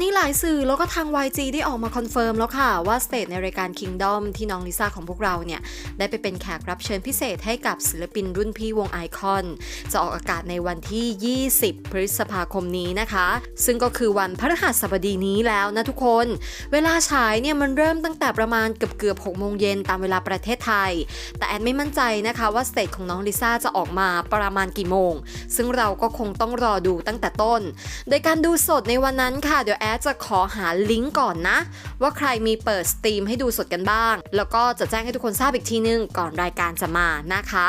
นี่หลายสื่อแล้วก็ทาง YG ได้ออกมาคอนเฟิร์มแล้วค่ะว่าสเตจในรายการ Kingdom ที่น้องลิซ่าของพวกเราเนี่ย ได้ไปเป็นแขกรับเชิญพิเศษให้กับศิลปินรุ่นพี่วงไอคอน จะออกอากาศในวันที่ 20 พฤษภาคมนี้นะคะ ซึ่งก็คือวันพฤหัสบดีนี้แล้วนะทุกคน เวลาฉายเนี่ยมันเริ่มตั้งแต่ประมาณเกือบเกือบ6โมงเย็นตามเวลาประเทศไทย แต่แอดไม่มั่นใจนะคะว่าสเตจของน้องลิซ่าจะออกมาประมาณกี่โมง ซึ่งเราก็คงต้องรอดูตั้งแต่ต้น โดยการดูสดในวันนั้นค่ะเดี๋ยวแอดจะขอหาลิงก์ก่อนนะ ว่าใครมีเปิดสตรีมให้ดูสดกันบ้าง แล้วก็จะแจ้งให้ทุกคนทราบอีกทีนึง ก่อนรายการจะมานะคะ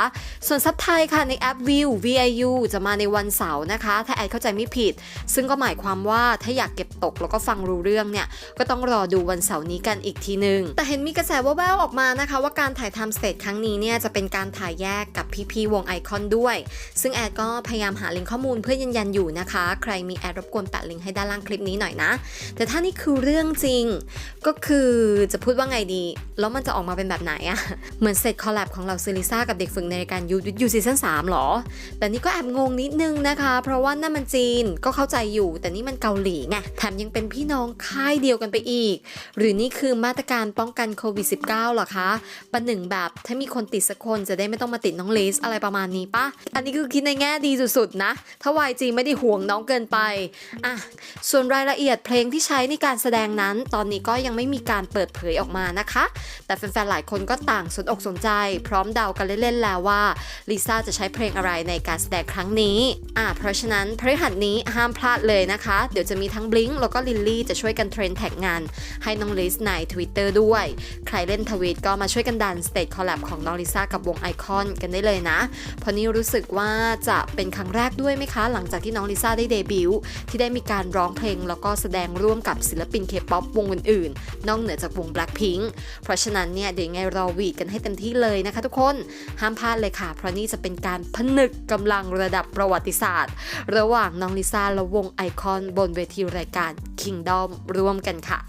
ส่วนซับไทยค่ะในแอป View VIU จะมาในวันเสาร์นะคะ ถ้าแอดเข้าใจไม่ผิด ซึ่งก็หมายความว่าถ้าอยากเก็บตกแล้วก็ฟังรู้เรื่องเนี่ย ก็ต้องรอดูวันเสาร์นี้กันอีกทีนึง แต่เห็นมีกระแสว่าวๆออกมานะคะ ว่าการถ่ายทำสเตจครั้งนี้เนี่ยจะเป็นการถ่ายแยกกับพี่ๆวงไอคอนด้วย ซึ่งแอดก็พยายามหาลิงก์ข้อมูลเพื่อยืนยันอยู่นะคะ ใครมีแอดรบกวนแปะลิงก์ให้ด้านล่างคลิปนี้หน่อยนะแต่ถ้านี่คือเรื่องจริง ก็คือจะพูดว่าไงดี แล้วมันจะออกมาเป็นแบบไหนอะเหมือนเสร็จคอลแลบของเราซิลิซ่ากับเด็กฝึกในรายการยูยูซีซั่น3หรอ แต่นี่ก็แอบงงนิดนึงนะคะ เพราะว่านั่นมันจีนก็เข้าใจอยู่ แต่นี่มันเกาหลีไงแถมยังเป็นพี่น้องค่ายเดียวกันไปอีก หรือนี่คือมาตรการป้องกันโควิด -19 เหรอคะประหนึ่งแบบถ้ามีคนติดสักคนจะได้ไม่ต้องมาติดน้องเลสอะไรประมาณนี้ปะอันนี้คือคิดในแง่ดีสุดๆนะ ถ้า YG ไม่ได้ห่วงน้องเกินไปอะส่วนรายละเอียดเพลงที่ใช้ในการแสดงนั้น ตอนนี้ก็ยังไม่มีการเปิดเผยออกมานะคะ แต่แฟนๆหลายคนก็ต่างสนอกสนใจ พร้อมเดากันเล่นๆแล้วว่าลิซ่าจะใช้เพลงอะไรในการแสดงครั้งนี้อะเพราะฉะนั้นพฤหัสนี้ห้ามพลาดเลยนะคะ เดี๋ยวจะมีทั้งบลิงแล้วก็ลิลลี่จะช่วยกันเทรนแท็กงาน ให้น้องลิสใน Twitter ด้วย ใครเล่นทวีตก็มาช่วยกันดันสเตจคอลแลบของน้องลิซ่ากับวงไอคอนกันได้เลยนะเพราะนี่รู้สึกว่าจะเป็นครั้งแรกด้วยไหมคะ หลังจากที่น้องลิซ่าได้เดบิวต์ที่ได้มีการร้องเพลงแล้วก็แสดงร่วมกับศิลปินเคป๊อปวงอื่นๆ นอกเหนือจากวง Blackpink เพราะฉะนั้นเนี่ยเดี๋ยวไงรอวีดกันให้เต็มที่เลยนะคะทุกคน ห้ามพลาดเลยค่ะ เพราะนี่จะเป็นการผนึกกำลังระดับประวัติศาสตร์ ระหว่างน้องลิซ่าและวงไอคอนบนเวทีรายการ Kingdom ร่วมกันค่ะ